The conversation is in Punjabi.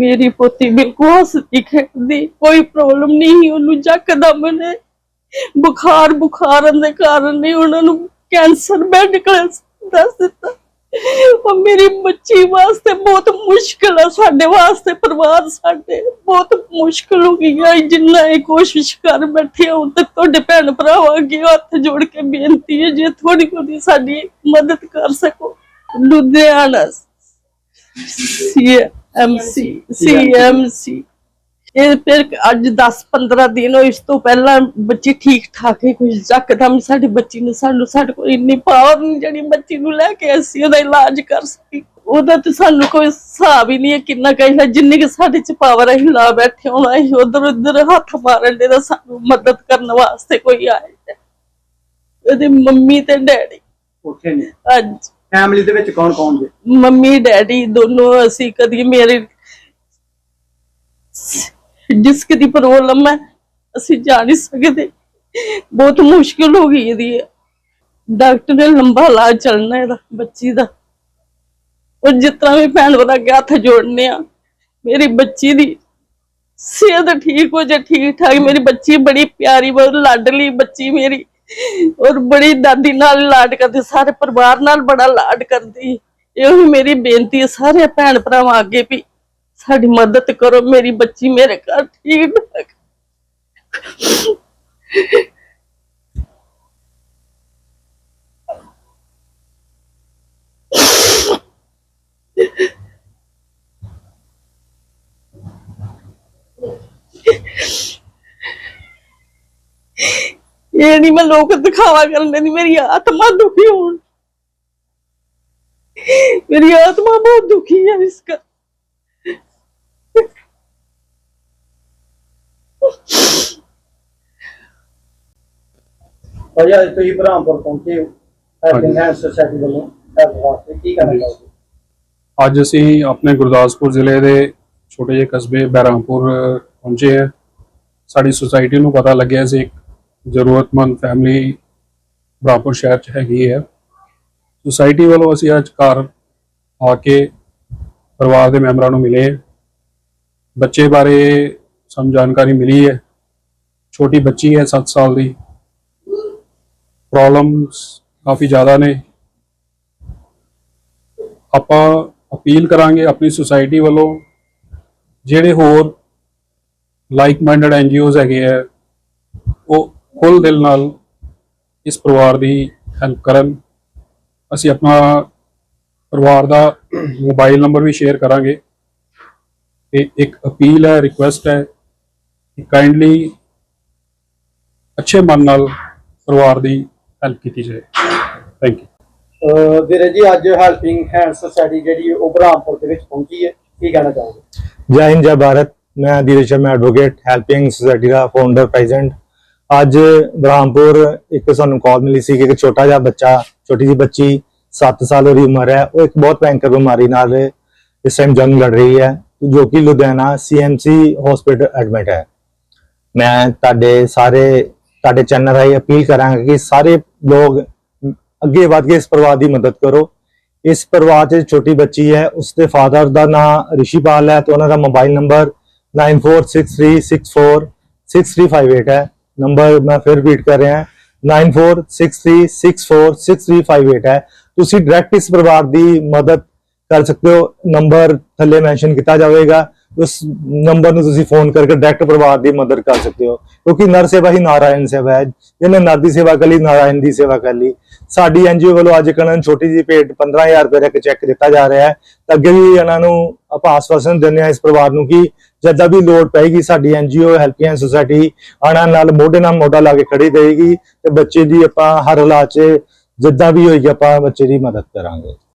ਮੇਰੀ ਪੋਤੀ ਬਿਲਕੁਲ ਹੱਸਦੀ ਖੇਡਦੀ ਕੋਈ ਪ੍ਰੋਬਲਮ ਨਹੀਂ ਸੀ ਉਹਨੂੰ ਜੱਕਦਮ ਨੇ ਬੁਖਾਰ ਬੁਖਾਰਨ ਦੇ ਕਾਰਨ ਨੇ ਉਹਨਾਂ ਨੂੰ ਕੈਂਸਰ ਮੈਡੀਕਲ ਦੱਸ ਦਿੱਤਾ। ਉਹ ਮੇਰੀ ਬੱਚੀ ਵਾਸਤੇ ਬਹੁਤ ਮੁਸ਼ਕਲ ਹੈ ਸਾਡੇ ਵਾਸਤੇ, ਪਰਿਵਾਰ ਸਾਡੇ ਬਹੁਤ ਮੁਸ਼ਕਲ ਹੋ ਗਈ ਆ। ਜਿੰਨਾ ਇਹ ਕੋਸ਼ਿਸ਼ ਕਰ ਬੈਠੇ ਆ ਤੇ ਤੁਹਾਡੇ ਭੈਣ ਭਰਾਵਾਂ ਅੱਗੇ ਹੱਥ ਜੋੜ ਕੇ ਬੇਨਤੀ ਹੈ, ਜੇ ਥੋੜੀ ਬਹੁਤੀ ਸਾਡੀ ਮਦਦ ਕਰ ਸਕੋ। ਲੁਧਿਆਣਾ ਸੀ ਸੀਐਮਸੀ ਇਹ ਫਿਰ ਅੱਜ 10 15 ਦਿਨ ਹੋਏ ਇਸ ਤੋਂ ਪਹਿਲਾਂ ਬੱਚੀ ਠੀਕ ਠਾਕ ਹੀ ਕੁਝ ਜੱਕਦਮ ਸਾਡੀ ਬੱਚੀ ਨੂੰ ਸਾਨੂੰ ਸਾਡੇ ਕੋਲ ਇੰਨੀ ਪਾਵਰ ਨਹੀਂ ਜਿਹੜੀ ਬੱਚੀ ਨੂੰ ਲੈ ਕੇ ਅਸੀਂ ਉਹਦਾ ਇਲਾਜ ਕਰ ਸਕੀ ਉਹਦਾ ਤੇ ਸਾਨੂੰ ਕੋਈ ਹਿਸਾਬ ਹੀ ਨਹੀਂ ਹੈ ਕਿੰਨਾ ਕਹੀਦਾ ਜਿੰਨੀ ਕਿ ਸਾਡੇ ਚ ਪਾਵਰ ਹੈ ਲਾ ਬੈਠੇ ਹੋਣਾ ਅਸੀਂ ਉਧਰ ਉਧਰ ਹੱਥ ਮਾਰਨ ਦੇ ਤਾਂ ਸਾਨੂੰ ਮਦਦ ਕਰਨ ਵਾਸਤੇ ਕੋਈ ਆਏ ਉਹਦੇ ਮੰਮੀ ਤੇ ਡੈਡੀ। ਉੱਥੇ ਨੇ ਅੱਜ ਫੈਮਿਲੀ ਦੇ ਵਿੱਚ ਕੌਣ ਕੌਣ ਜੇ? ਮੰਮੀ, ਡੈਡੀ ਦੋਨੋਂ ਅਸੀਂ ਕਦੀ ਮੇਰੇ ਜਿਸ ਦੀ ਪ੍ਰੋਬਲਮ ਹੈ, ਅਸੀਂ ਜਾ ਨਹੀਂ ਸਕਦੇ। ਬਹੁਤ ਮੁਸ਼ਕਿਲ ਹੋ ਗਈ ਇਹਦੀ। ਡਾਕਟਰ ਨੇ ਲੰਬਾ ਇਲਾਜ ਚੱਲਣਾ ਇਹਦਾ, ਬੱਚੀ ਦਾ। ਉਹ ਜਿਸ ਵੀ ਭੈਣ ਭਰਾ ਅੱਗੇ ਹੱਥ ਜੋੜਨੇ ਆ, ਮੇਰੀ ਬੱਚੀ ਦੀ ਸਿਹਤ ਠੀਕ ਹੋ ਜਾ ਠੀਕ ਠਾਕ ਮੇਰੀ ਬੱਚੀ ਬੜੀ ਪਿਆਰੀ, ਬਹੁਤ ਲਾਡਲੀ ਬੱਚੀ ਮੇਰੀ। ਔਰ ਬੜੀ ਦਾਦੀ ਨਾਲ ਲਾਡ ਕਰਦੀ, ਸਾਰੇ ਪਰਿਵਾਰ ਨਾਲ ਬੜਾ ਲਾਡ ਕਰਦੀ। ਇਹੋ ਮੇਰੀ ਬੇਨਤੀ ਹੈ ਸਾਰੇ ਭੈਣ ਭਰਾਵਾਂ ਅੱਗੇ ਵੀ ਸਾਡੀ ਮਦਦ ਕਰੋ, ਮੇਰੀ ਬੱਚੀ ਮੇਰੇ ਘਰ ਠੀਕ ਠਾਕ। ਇਹ ਨਹੀਂ ਮੈਂ ਲੋਕ ਦਿਖਾਵਾ ਕਰਨ ਦੀ ਮੇਰੀ ਆਤਮਾ ਦੁਖੀ ਹੋਣ। ਮੇਰੀ ਆਤਮਾ ਬਹੁਤ ਦੁਖੀ ਹੈ ਇਸ ਕਰ ਭਾਜੀ ਅੱਜ ਤੁਸੀਂ ਬ੍ਰਹਮਪੁਰ ਪਹੁੰਚੇ ਹੋ। ਹੈਂਡ ਸੋਸਾਇਟੀ ਵੱਲੋਂ ਹੈਲਪ ਵਾਸਤੇ ਕੀ ਕਰਨਾ ਚਾਹੋਗੇ? ਅੱਜ ਅਸੀਂ ਆਪਣੇ ਗੁਰਦਾਸਪੁਰ ਜ਼ਿਲ੍ਹੇ ਦੇ ਛੋਟੇ ਜਿਹੇ ਕਸਬੇ ਬਹਿਰਾਮਪੁਰ ਪਹੁੰਚੇ ਹਾਂ। ਸਾਡੀ ਸੁਸਾਇਟੀ ਨੂੰ ਪਤਾ ਲੱਗਿਆ ਸੀ ਇੱਕ ਜ਼ਰੂਰਤਮੰਦ ਫੈਮਿਲੀ ਬਹਿਰਾਮਪੁਰ ਸ਼ਹਿਰ 'ਚ ਹੈਗੀ ਹੈ। ਸੁਸਾਇਟੀ ਵੱਲੋਂ ਅਸੀਂ ਅੱਜ ਘਰ ਆ ਕੇ ਪਰਿਵਾਰ ਦੇ ਮੈਂਬਰਾਂ ਨੂੰ ਮਿਲੇ ਬੱਚੇ ਬਾਰੇ ਸਾਨੂੰ ਜਾਣਕਾਰੀ ਮਿਲੀ ਹੈ। ਛੋਟੀ ਬੱਚੀ ਹੈ 7 ਸਾਲ ਦੀ। ਪ੍ਰੋਬਲਮਸ ਕਾਫੀ ਜ਼ਿਆਦਾ ਨੇ। ਆਪਾਂ ਅਪੀਲ ਕਰਾਂਗੇ ਆਪਣੀ ਸੁਸਾਇਟੀ ਵੱਲੋਂ ਜਿਹੜੇ ਹੋਰ ਲਾਈਕ ਮਾਈਂਡਡ ਐਨਜੀਓਜ਼ ਹੈਗੇ ਆ ਖੁੱਲ ਦਿਲ ਨਾਲ ਇਸ ਪਰਿਵਾਰ ਦੀ ਹੈਲਪ ਕਰਨ। ਅਸੀਂ ਆਪਣਾ ਪਰਿਵਾਰ ਦਾ ਮੋਬਾਈਲ ਨੰਬਰ ਵੀ ਸ਼ੇਅਰ ਕਰਾਂਗੇ। ਤੇ ਇੱਕ ਅਪੀਲ ਹੈ ਰਿਕੁਐਸਟ ਹੈ ਕਿ ਕਾਈਂਡਲੀ ਅੱਛੇ ਮਨ ਨਾਲ ਪਰਿਵਾਰ ਦੀ ਹੈਲਪ ਕੀਤੀ ਜਾਏ। ਥੈਂਕ ਯੂ ਵੀਰੇ ਜੀ ਅੱਜ ਹੈਲਪਿੰਗ ਹੈਂਡ ਸੋਸਾਇਟੀ ਜਿਹੜੀ ਉਹ ਬ੍ਰਹਮਪੁਰ ਦੇ ਵਿੱਚ ਪਹੁੰਚੀ ਹੈ। ਕੀ ਕਹਿਣਾ ਚਾਹੋਗੇ? ਜੈ ਹਿੰਦ ਜੈ ਭਾਰਤ। ਮੈਂ Dheeraj Sharma advocate helping society ਦਾ ਫਾਊਂਡਰ ਪ੍ਰੈਜ਼ੀਡੈਂਟ ਅੱਜ ਬ੍ਰਹਮਪੁਰ ਇੱਕ ਸਾਨੂੰ ਕਾਲ ਮਿਲੀ ਸੀ ਕਿ ਇੱਕ ਛੋਟਾ ਜਿਹਾ ਬੱਚਾ, ਛੋਟੀ ਜਿਹੀ ਬੱਚੀ 7 ਸਾਲ ਦੀ ਉਮਰ ਹੈ, ਉਹ ਇੱਕ ਬਹੁਤ ਭੈਂਕਰ ਬਿਮਾਰੀ ਨਾਲ ਇਸ ਟਾਈਮ ਜੰਗ ਲੜ ਰਹੀ ਹੈ, ਜੋ ਕਿ ਲੁਧਿਆਣਾ ਸੀਐਮਸੀ ਹਸਪੀਟਲ ਐਡਮਿਟ ਹੈ। ਮੈਂ ਤੁਹਾਡੇ ਸਾਰੇ, ਤੁਹਾਡੇ ਚੈਨਲ ਰਾਹੀਂ ਅਪੀਲ ਕਰਾਂਗਾ ਕਿ ਸਾਰੇ ਲੋਕ ਅੱਗੇ ਵਧ ਕੇ ਇਸ ਪਰਿਵਾਰ ਦੀ ਮਦਦ ਕਰੋ। ਇਸ ਪਰਿਵਾਰ 'ਚ ਛੋਟੀ ਬੱਚੀ ਹੈ ਉਸ ਦੇ ਫਾਦਰ ਦਾ ਨਾਮ ਰਿਸ਼ੀਪਾਲ ਹੈ ਤੇ ਉਹਨਾਂ ਦਾ ਮੋਬਾਈਲ ਨੰਬਰ 9463646358 ਹੈ। ਨੰਬਰ ਮੈਂ ਫਿਰ ਰਿਪੀਟ ਕਰ ਰਿਹਾ ਹਾਂ। 9463646358 ਹੈ। ਤੁਸੀਂ ਡਾਇਰੈਕਟ ਇਸ ਪਰਿਵਾਰ ਦੀ ਮਦਦ ਕਰ ਸਕਦੇ ਹੋ। ਨੰਬਰ ਥੱਲੇ ਮੈਂਸ਼ਨ ਕੀਤਾ ਜਾਵੇਗਾ। ਉਸ ਨੰਬਰ ਨੂੰ ਤੁਸੀਂ ਫੋਨ ਕਰਕੇ ਡਾਇਰੈਕਟ ਪਰਿਵਾਰ ਦੀ ਮਦਦ ਕਰ ਸਕਦੇ ਹੋ। ਕਿਉਂਕਿ ਨਰ ਸੇਵਾ ਹੀ ਨਾਰਾਇਣ ਸੇਵਾ ਹੈ। ਜਿਹਨੇ ਨਰ ਦੀ ਸੇਵਾ ਕਰ ਲਈ, ਨਾਰਾਇਣ ਦੀ ਸੇਵਾ ਕਰ ਲਈ। ਸਾਡੀ ਐਨਜੀਓ ਵੱਲੋਂ ਅੱਜ ਕਣਨ ਛੋਟੀ ਜਿਹੀ ਭੇਟ 15000 ਰੁਪਏ ਦਾ ਇੱਕ ਚੈੱਕ ਦਿੱਤਾ ਜਾ ਰਿਹਾ ਹੈ। ਅੱਗੇ ਵੀ ਇਹਨਾਂ ਨੂੰ ਆਪਾਂ ਆਸਵਾਸਨ ਦਿੰਦੇ ਹਾਂ ਇਸ ਪਰਿਵਾਰ ਨੂੰ ਕਿ ਜਦਾਂ ਵੀ ਲੋੜ ਪਏਗੀ ਸਾਡੀ ਐਨਜੀਓ ਹੈਲਪਲਾਈਨ ਸੁਸਾਇਟੀ, ਆਣਾ ਨਾਲ ਮੋਢੇ ਨਾਲ ਮੋਢਾ ਲਾ ਕੇ ਖੜੀ ਰਹੇਗੀ ਤੇ ਬੱਚੇ ਦੀ ਆਪਾਂ ਹਰ ਹਾਲਾਤ 'ਚ ਜਿੱਦਾਂ ਵੀ ਹੋਏਗੀ ਆਪਾਂ ਬੱਚੇ ਦੀ ਮਦਦ ਕਰਾਂਗੇ।